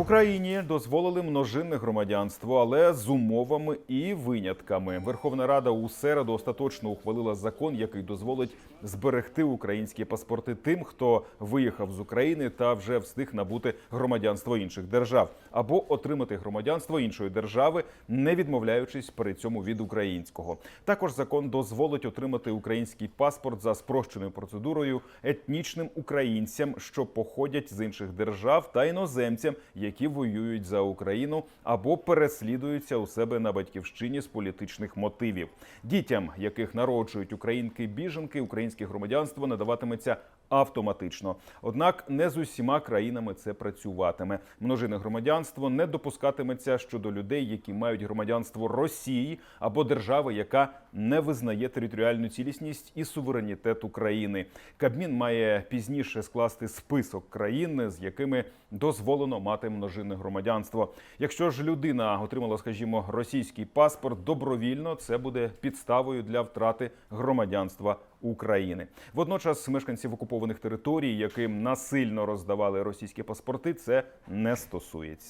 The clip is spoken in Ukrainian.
Україні дозволили множинне громадянство, але з умовами і винятками. Верховна Рада у середу остаточно ухвалила закон, який дозволить зберегти українські паспорти тим, хто виїхав з України та вже встиг набути громадянство інших держав, або отримати громадянство іншої держави, не відмовляючись при цьому від українського. Також закон дозволить отримати український паспорт за спрощеною процедурою етнічним українцям, що походять з інших держав, та іноземцям, які воюють за Україну або переслідуються у себе на батьківщині з політичних мотивів. Дітям, яких народжують українки-біженки, українське громадянство надаватиметься автоматично. Однак не з усіма країнами це працюватиме. Множинне громадянство не допускатиметься щодо людей, які мають громадянство Росії або держави, яка не визнає територіальну цілісність і суверенітет України. Кабмін має пізніше скласти список країн, з якими дозволено мати множинне громадянство. Якщо ж людина отримала, скажімо, російський паспорт добровільно, це буде підставою для втрати громадянства України. Водночас мешканців окупованих територій, яким насильно роздавали російські паспорти, це не стосується.